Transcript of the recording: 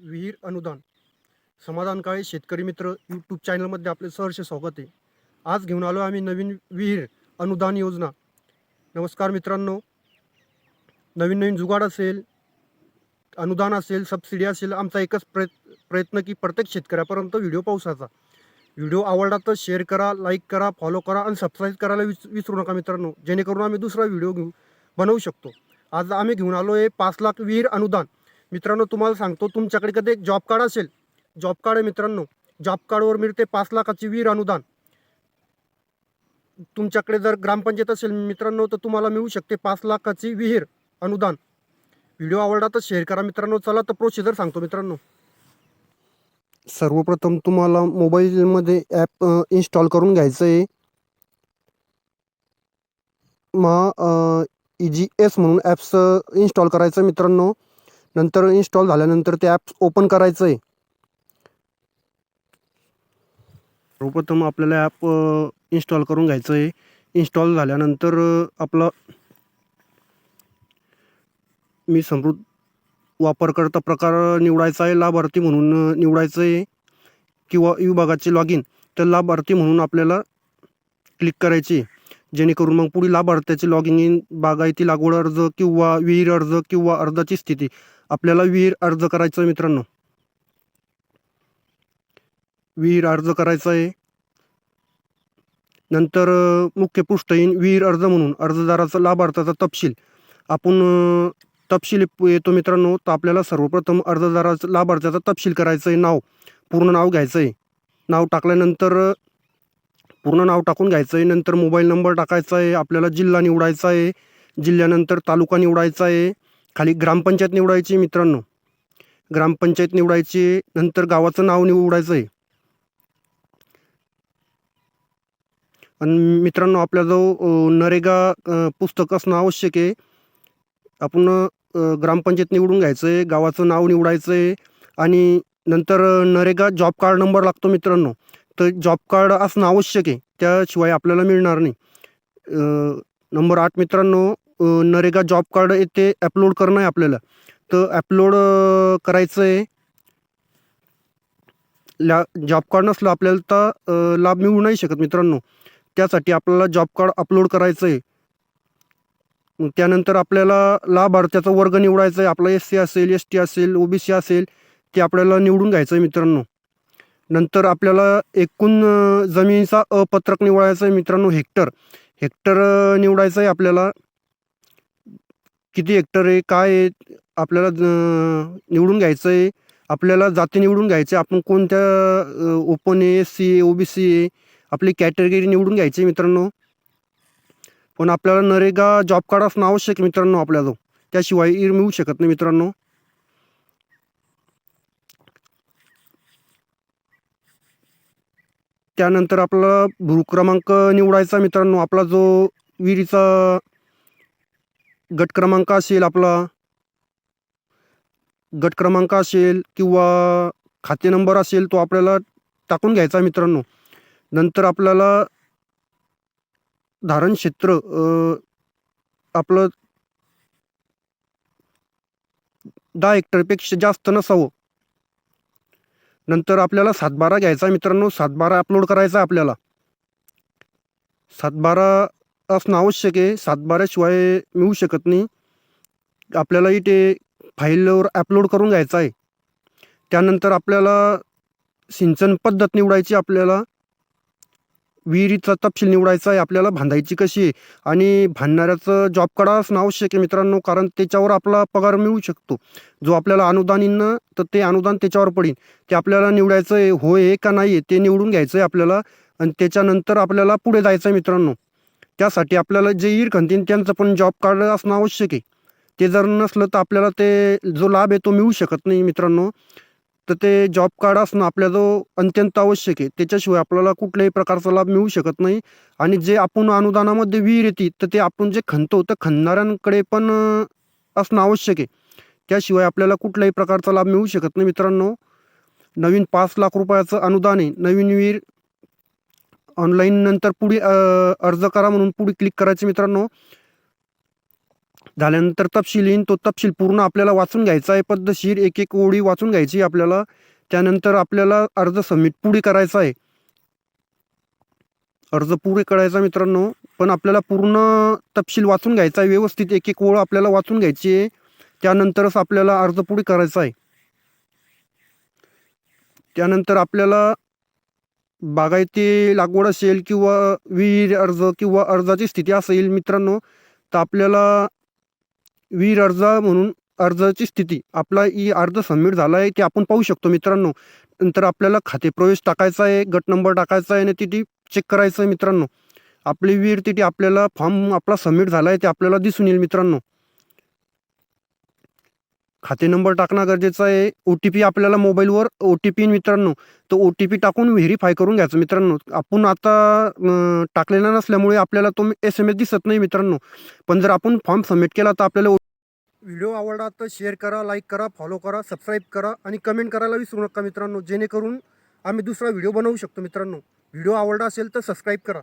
विहीर अनुदान. समाधान काळे शेतकरी मित्र यूट्यूब चॅनलमध्ये आपले सहर्ष स्वागत आहे. आज घेऊन आलो आम्ही नवीन विहीर अनुदान योजना. नमस्कार मित्रांनो. नवीन नवीन जुगाड असेल अनुदान असेल सबसिडी असेल आमचा एकच प्रयत् प्रयत्न की प्रत्येक शेतकऱ्यापर्यंत व्हिडिओ पोहोचायचा व्हिडिओ आवडला तर शेअर करा लाईक करा फॉलो करा आणि सबस्क्राईब करायला विस विसरू नका मित्रांनो. जेणेकरून आम्ही दुसरा व्हिडिओ घेऊ बनवू शकतो. आज आम्ही घेऊन आलो आहे पाच लाख विहीर अनुदान. मित्रांनो तुम्हाला सांगतो तुमच्याकडे कधी एक जॉब कार्ड असेल जॉब कार्ड आहे मित्रांनो जॉब कार्डवर मिळते पाच लाखाची विहीर अनुदान. तुमच्याकडे जर ग्रामपंचायत असेल मित्रांनो तर तुम्हाला मिळू शकते पाच लाखाची विहीर अनुदान. व्हिडिओ आवडला तर शेअर करा मित्रांनो चला तर प्रोसिजर सांगतो मित्रांनो. सर्वप्रथम तुम्हाला मोबाईलमध्ये ॲप इन्स्टॉल करून घ्यायचं आहे मा जी एस म्हणून ॲप्स इन्स्टॉल करायचं मित्रांनो. नंतर इन्स्टॉल झाल्यानंतर ते ॲप्स ओपन करायचं आहे सर्वप्रथम आपल्याला ॲप इन्स्टॉल करून घ्यायचं आहे इन्स्टॉल झाल्यानंतर आपला मी समृद्ध वापरकर्ता प्रकार निवडायचा आहे लाभार्थी म्हणून निवडायचं आहे. किंवा विभागाचे लॉग इन तर लाभार्थी म्हणून आपल्याला क्लिक करायची आहे. जेणेकरून मग पुढील लाभार्थ्याचे लॉगिंग इन बागायती लागवड अर्ज किंवा विहीर अर्ज किंवा अर्जाची स्थिती. आपल्याला विहीर अर्ज करायचं आहे मित्रांनो. विहीर अर्ज करायचा आहे नंतर मुख्य पृष्ठ येईन विहीर अर्ज म्हणून अर्जदाराचा लाभार्थाचा तपशील. आपण तपशील येतो मित्रांनो तर आपल्याला सर्वप्रथम अर्जदाराचा लाभार्थ्याचा तपशील करायचं आहे नाव. पूर्ण नाव घ्यायचं आहे नाव टाकल्यानंतर पूर्ण नाव टाकून घ्यायचं आहे. नंतर मोबाईल नंबर टाकायचा आहे. आपल्याला जिल्हा निवडायचा आहे. जिल्ह्यानंतर तालुका निवडायचा आहे. खाली ग्रामपंचायत निवडायची मित्रांनो. ग्रामपंचायत निवडायची नंतर गावाचं नाव निवडायचं आहे. आणि मित्रांनो आपल्या जो नरेगा पुस्तक असणं आवश्यक आहे. आपण ग्रामपंचायत निवडून घ्यायचं आहे. गावाचं नाव निवडायचं आहे. आणि नंतर नरेगा जॉब कार्ड नंबर लागतो मित्रांनो. तर जॉब कार्ड असणं आवश्यक आहे. त्याशिवाय आपल्याला मिळणार नाही. नंबर आठ मित्रांनो नरेगा जॉब कार्ड येथे अपलोड करणं आहे आपल्याला. तर अपलोड करायचं आहे ला जॉब कार्ड नसलं आपल्याला तर लाभ मिळू नाही शकत मित्रांनो. त्यासाठी आपल्याला जॉब कार्ड अपलोड करायचं आहे त्यानंतर आपल्याला लाभार्थ्याचा वर्ग निवडायचा आहे आपला एस सी असेल एस टी असेल ओ बी सी असेल ते आपल्याला निवडून घ्यायचं आहे मित्रांनो. नंतर आपल्याला एकूण जमिनीचा अपत्रक निवडायचं आहे मित्रांनो हेक्टर. हेक्टर निवडायचं आहे आपल्याला. किती हेक्टर आहे काय आहे आपल्याला निवडून घ्यायचं आहे. आपल्याला जाती निवडून घ्यायचे. आपण कोणत्या ओपन आहे सी ए ओ बी सी आहे आपली कॅटेगरी निवडून घ्यायची आहे मित्रांनो. पण आपल्याला नरेगा जॉब कार्ड असणं आवश्यक आहे मित्रांनो आपल्याला त्याशिवाय इर मिळू शकत नाही मित्रांनो. त्यानंतर आपला भू क्रमांक निवडायचा मित्रांनो. आपला जो विहिरीचा गट क्रमांक असेल आपला गट क्रमांक असेल किंवा खाते नंबर असेल तो आपल्याला टाकून घ्यायचा मित्रांनो. नंतर आपल्याला धारण क्षेत्र आपलं दहा हेक्टरपेक्षा जास्त नसावं. नंतर आपल्याला सातबारा घ्यायचा मित्रांनो. सातबारा अपलोड करायचा आपल्याला. सातबारा असणं आवश्यक आहे. सातबाऱ्याशिवाय मिळू शकत नाही. आपल्याला इथे फाईलवर अपलोड करून घ्यायचं आहे. त्यानंतर आपल्याला सिंचन पद्धत निवडायची आपल्याला. विहिरीचा तपशील निवडायचा आहे आपल्याला भांधायची कशी आहे? आणि भांडणाऱ्याचं जॉब काढा असणं आवश्यक आहे मित्रांनो कारण त्याच्यावर आपला पगार मिळू शकतो. जो आपल्याला अनुदान येणं तर ते अनुदान त्याच्यावर पडेल ते आपल्याला निवडायचं आहे होय आहे का नाही आहे ते निवडून घ्यायचं आहे आपल्याला. आणि त्याच्यानंतर आपल्याला पुढे जायचं आहे मित्रांनो. त्यासाठी आपल्याला जे ईर खंतीन त्यांचं पण जॉब कार्ड असणं आवश्यक आहे. ते जर नसलं तर आपल्याला ते जो लाभ आहे तो मिळू शकत नाही मित्रांनो. तर ते जॉब कार्ड असणं आपल्या जो अत्यंत आवश्यक आहे. त्याच्याशिवाय आपल्याला कुठल्याही प्रकारचा लाभ मिळू शकत नाही. आणि जे आपण अनुदानामध्ये विहीर येते तर ते आपण जे खणतो तर खणणाऱ्यांकडे पण असणं आवश्यक आहे. त्याशिवाय आपल्याला कुठल्याही प्रकारचा लाभ मिळू शकत नाही मित्रांनो. नवीन पाच लाख रुपयाचं अनुदान आहे. नवीन विहीर ऑनलाईन नंतर पुढे अर्ज करा म्हणून पुढे क्लिक करायचे मित्रांनो. झाल्यानंतर तपशील येईन तो तपशील पूर्ण आपल्याला वाचून घ्यायचा आहे. पद्धतशीर एक एक ओळी वाचून घ्यायची आहे आपल्याला. त्यानंतर आपल्याला अर्ज सबमिट पुढे करायचा आहे. अर्ज पुढे करायचा मित्रांनो. पण आपल्याला पूर्ण तपशील वाचून घ्यायचा आहे. व्यवस्थित एक एक ओळ आपल्याला वाचून घ्यायची आहे. त्यानंतरच आपल्याला अर्ज पुढे करायचा आहे. त्यानंतर आपल्याला बागायती लागवड असेल किंवा विहीर अर्ज किंवा अर्जाची स्थिती असेल मित्रांनो तर आपल्याला वीर अर्ज म्हणून अर्जाची स्थिती. आपला ई अर्ज सबमिट झाला आहे ते आपण पाहू शकतो मित्रांनो. नंतर आपल्याला खाते प्रवेश टाकायचा आहे गट नंबर टाकायचा आहे आणि तिथे चेक करायचं आहे मित्रांनो. आपली विहीर तिथे आपल्याला फॉर्म आपला सबमिट झाला आहे ते आपल्याला दिसून येईल मित्रांनो. खाते नंबर टाकणं गरजेचं आहे. ओ टी पी आपल्याला मोबाईलवर ओ टी पी मित्रांनो. तो ओ टी पी टाकून व्हेरीफाय करून घ्यायचं मित्रांनो. आपण आता टाकलेला नसल्यामुळे आपल्याला तो एस एम एस दिसत नाही मित्रांनो. पण जर आपण फॉर्म सबमिट केला तर आपल्याला व्हिडिओ आवडला तर शेअर करा लाईक करा फॉलो करा सबस्क्राईब करा आणि कमेंट करायला विसरू नका मित्रांनो. जेणेकरून आम्ही दुसरा व्हिडिओ बनवू शकतो मित्रांनो. व्हिडिओ आवडला असेल तर सबस्क्राईब करा.